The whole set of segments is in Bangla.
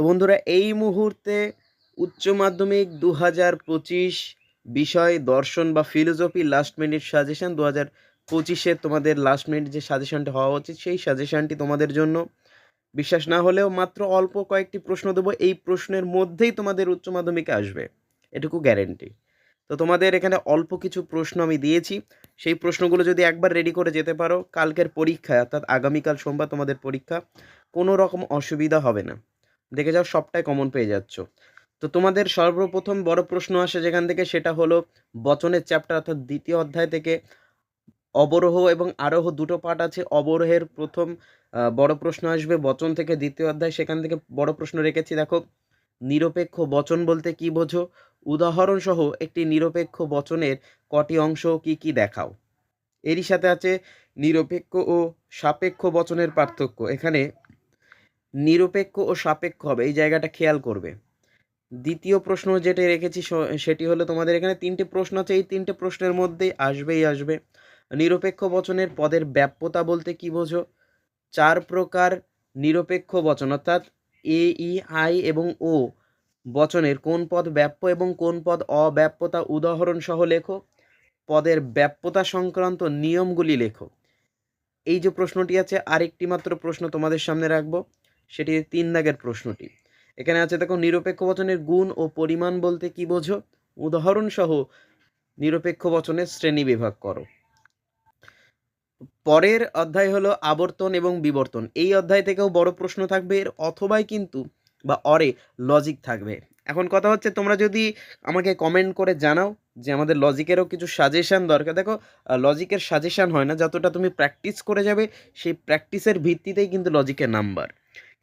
বন্ধুরা, এই মুহূর্তে উচ্চ মাধ্যমিক দু পঁচিশ বিষয়, দর্শন বা ফিলোসফি লাস্ট মিনিট সাজেশন দু হাজার পঁচিশে তোমাদের লাস্ট মিনিট যে সাজেশনটা হওয়া উচিত, সেই সাজেশনটি তোমাদের জন্য। বিশ্বাস না হলেও মাত্র অল্প কয়েকটি প্রশ্ন দেবো, এই প্রশ্নের মধ্যেই তোমাদের উচ্চ মাধ্যমিকে আসবে, এটুকু গ্যারেন্টি তো তোমাদের এখানে অল্প কিছু প্রশ্ন আমি দিয়েছি, সেই প্রশ্নগুলো যদি একবার রেডি করে যেতে পারো, কালকের পরীক্ষায়, অর্থাৎ আগামীকাল সোমবার তোমাদের পরীক্ষা, কোনো রকম অসুবিধা হবে না। দেখে যাও সবটাই কমন পেয়ে যাচ্ছ। তো তোমাদের সর্বপ্রথম বড় প্রশ্ন আসে যেখান থেকে, সেটা হলো বচনের চ্যাপ্টার অর্থাৎ দ্বিতীয় অধ্যায় থেকে অবরোহ এবং আরোহ দুটো পার্ট আছে। অবরোহের প্রথম বড় প্রশ্ন আসবে, বচন থেকে দ্বিতীয় অধ্যায়, সেখান থেকে বড় প্রশ্ন রেখেছি। দেখো, নিরপেক্ষ বচন বলতে কি বোঝো? উদাহরণ সহ একটি নিরপেক্ষ বচনের কটি অংশ কি কি দেখাও। এরই সাথে আছে নিরপেক্ষ ও সাপেক্ষ বচনের পার্থক্য। এখানে নিরপেক্ষ ও সাপেক্ষ হবে, এই জায়গাটা খেয়াল করবে। দ্বিতীয় প্রশ্ন যেটা রেখেছি সেটি হলো তোমাদের এখানে তিনটে প্রশ্ন আছে, এই তিনটে প্রশ্নের মধ্যেই আসবেই আসবে। নিরপেক্ষ বচনের পদের ব্যাপ্যতা বলতে কি বোঝো? চার প্রকার নিরপেক্ষ বচন, অর্থাৎ এ, ই, আই এবং ও বচনের কোন পদ ব্যাপ্য এবং কোন পদ অব্যাপ্যতা উদাহরণ সহ লেখো। পদের ব্যাপ্যতা সংক্রান্ত নিয়মগুলি লেখো। এই যে প্রশ্নটি আছে আরেকটি মাত্র প্রশ্ন তোমাদের সামনে রাখব। সেটি তিন দাগের প্রশ্নটি। এখানে আছে, দেখো, নিরপেক্ষ বচনের গুণ ও পরিমাণ বলতে কি বোঝো? উদাহরণ সহ নিরপেক্ষ বচনের শ্রেণি বিভাগ করো। পরের অধ্যায় হলো আবর্তন এবং বিবর্তন। এই অধ্যায় থেকেও বড় প্রশ্ন থাকবে, এর অথবাই কিন্তু বা অরে লজিক থাকবে। এখন কথা হচ্ছে, তোমরা যদি আমাকে কমেন্ট করে জানাও যে আমাদের লজিকেরও কিছু সাজেশান দরকার। দেখো লজিকের সাজেশান হয় না, যতটা তুমি প্র্যাকটিস করে যাবে, সেই প্র্যাকটিসের ভিত্তিতেই কিন্তু লজিকের নাম্বার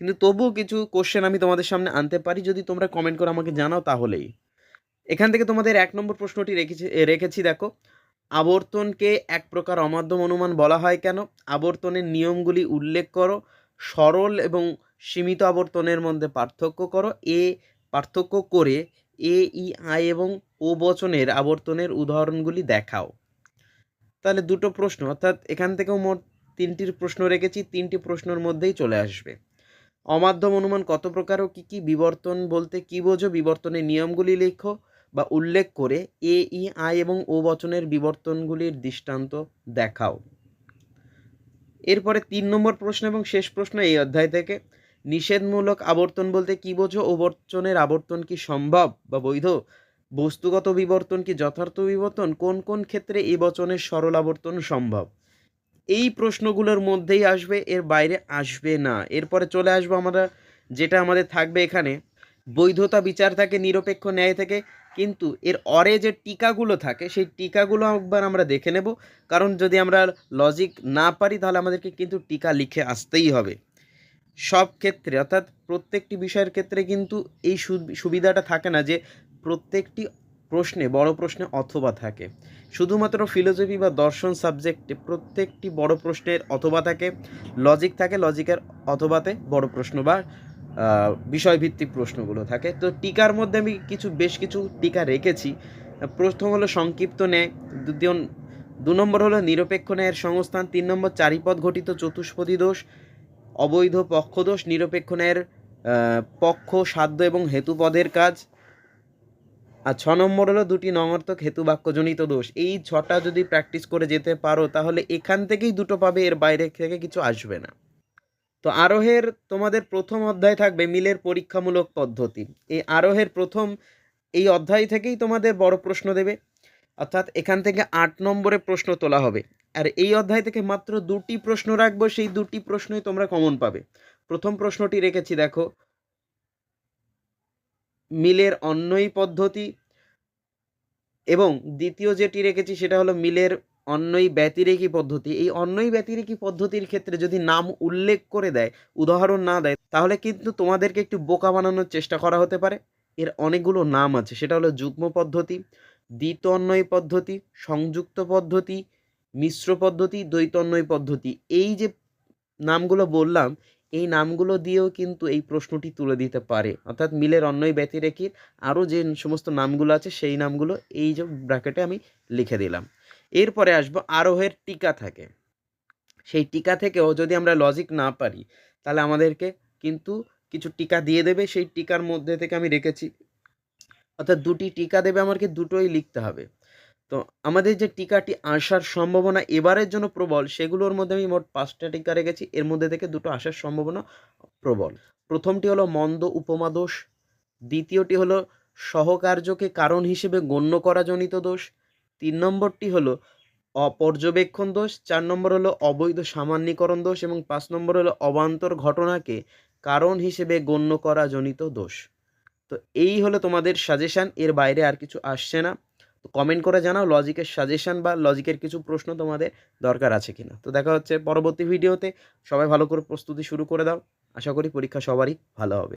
কিন্তু তবুও কিছু কোশ্চেন আমি তোমাদের সামনে আনতে পারি। যদি তোমরা কমেন্ট করে আমাকে জানাও তাহলেই। এখান থেকে তোমাদের এক নম্বর প্রশ্নটি রেখেছি রেখেছি দেখো। আবর্তনকে এক প্রকার অমাধ্যম অনুমান বলা হয় কেন? আবর্তনের নিয়মগুলি উল্লেখ করো। সরল এবং সীমিত আবর্তনের মধ্যে পার্থক্য করো। এ পার্থক্য করে এ, ই, আই এবং ও বচনের আবর্তনের উদাহরণগুলি দেখাও। তাহলে দুটো প্রশ্ন, অর্থাৎ এখান থেকেও মোট তিনটির প্রশ্ন রেখেছি। তিনটি প্রশ্নের মধ্যেই চলে আসবে। অমাধ্যম অনুমান কত প্রকার ও কী কী বিবর্তন বলতে কী বোঝো? বিবর্তনের নিয়মগুলি লেখো বা উল্লেখ করে এ, ই, আই এবং ও বচনের বিবর্তনগুলির দৃষ্টান্ত দেখাও। এরপরে তিন নম্বর প্রশ্ন এবং শেষ প্রশ্ন এই অধ্যায় থেকে। নিষেধমূলক আবর্তন বলতে কী বোঝো? ও বচনের আবর্তন কি সম্ভব বা বৈধ? বস্তুগত বিবর্তন কি যথার্থ বিবর্তন? কোন কোন ক্ষেত্রে এই বচনের সরল আবর্তন সম্ভব? এই প্রশ্নগুলোর মধ্যেই আসবে, এর বাইরে আসবে না। এরপরে চলে আসব আমরা, যেটা আমাদের থাকবে এখানে। বৈধতা বিচার থাকে, নিরপেক্ষ ন্যায় থেকে, কিন্তু এর অরে যে টিকাগুলো থাকে, সেই টিকাগুলো একবার আমরা দেখে নেব। কারণ যদি আমরা লজিক না পারি, তাহলে আমাদেরকে কিন্তু টিকা লিখে আসতেই হবে। সব ক্ষেত্রে, অর্থাৎ প্রত্যেকটি বিষয়ের ক্ষেত্রে কিন্তু এই সুবিধাটা থাকে না যে প্রত্যেকটি প্রশ্নে, বড় প্রশ্নে অথবা থাকে। শুধুমাত্র ফিলোসফি বা দর্শন সাবজেক্টে প্রত্যেকটি বড় প্রশ্নের অথবা থাকে লজিক থাকে লজিকের অথবাতে বড় প্রশ্ন বা বিষয়ভিত্তিক প্রশ্নগুলো থাকে। তো টিকার মধ্যে আমি কিছু, বেশ কিছু টিকা রেখেছি। প্রথম হলো সংক্ষিপ্ত ন্যায়, দ্বিতীয়, দু নম্বর হলো নিরপেক্ষ ন্যায়ের সংস্থান, তিন নম্বর চারিপদ ঘটিত চতুষ্পদী দোষ, অবৈধ পক্ষদোষ নিরপেক্ষ ন্যায়ের পক্ষ, সাধ্য এবং হেতুপদের কাজ। আর ছ নম্বর হলো দুটি নঙর্থক হেতু বাক্যজনিত দোষ। এই ছটা যদি প্র্যাকটিস করে যেতে পারো, তাহলে এখান থেকেই দুটো পাবে, এর বাইরে থেকে কিছু আসবে না। তো আরোহের তোমাদের প্রথম অধ্যায় থাকবে মিলের পরীক্ষামূলক পদ্ধতি। এই আরোহের প্রথম, এই অধ্যায় থেকেই তোমাদের বড় প্রশ্ন দেবে। অর্থাৎ এখান থেকে আট নম্বরে প্রশ্ন তোলা হবে। আর এই অধ্যায় থেকে মাত্র দুটি প্রশ্ন রাখব, সেই দুটি প্রশ্নই তোমরা কমন পাবে। প্রথম প্রশ্নটি রেখেছি, দেখো। মিলের অন্যই পদ্ধতি এবং দ্বিতীয় যেটি রেখেছি সেটা হলো মিলের অন্যই ব্যতিরেকি পদ্ধতি। এই অন্যই ব্যতিরেকি পদ্ধতির ক্ষেত্রে যদি নাম উল্লেখ করে দেয়, উদাহরণ না দেয়, তাহলে কিন্তু তোমাদেরকে একটু বোকা বানানোর চেষ্টা করা হতে পারে। এর অনেকগুলো নাম আছে, সেটা হলো যুগ্ম পদ্ধতি, দ্বিত অন্যয় পদ্ধতি, সংযুক্ত পদ্ধতি, মিশ্র পদ্ধতি, দ্বৈত অন্যয় পদ্ধতি। এই যে নামগুলো বললাম এই নামগুলো দিয়েও কিন্তু এই প্রশ্নটি তুলে দিতে পারে। অর্থাৎ মিলের অন্যই ব্যতিরেকির আরও যে সমস্ত নামগুলো আছে, সেই নামগুলো এই যে ব্র্যাকেটে আমি লিখে দিলাম। এরপরে আসব, আরোহের টিকা থাকে। সেই টিকা থেকেও যদি আমরা লজিক না পারি, তাহলে আমাদেরকে কিন্তু কিছু টিকা দিয়ে দেবে। সেই টিকার মধ্যে থেকে আমি রেখেছি। অর্থাৎ দুটি টিকা দেবে আমাকে, দুটোই লিখতে হবে। তো আমাদের যে টিকাটি আসার সম্ভাবনা এবারের জন্য প্রবল, সেগুলোর মধ্যে আমি মোট পাঁচটা টিকা রেখেছি। এর মধ্যে থেকে দুটো আসার সম্ভাবনা প্রবল। প্রথমটি হলো মন্দ উপমা দোষ, দ্বিতীয়টি হলো সহকার্যকে কারণ হিসেবে গণ্য করা জনিত দোষ, তিন নম্বরটি হলো অপর্যবেক্ষণ দোষ, চার নম্বর হলো অবৈধ সামান্যীকরণ দোষ, এবং পাঁচ নম্বর হলো অবান্তর ঘটনাকে কারণ হিসেবে গণ্য করা জনিত দোষ। তো এই হলো তোমাদের সাজেশান এর বাইরে আর কিছু আসছে না। তো কমেন্ট করে জানাও লজিকের সাজেশান বা লজিকের কিছু প্রশ্ন তোমাদের দরকার আছে কিনা। তো দেখা হচ্ছে পরবর্তী ভিডিওতে সবাই ভালো করে প্রস্তুতি শুরু করে দাও। আশা করি পরীক্ষা সবারই ভালো হবে।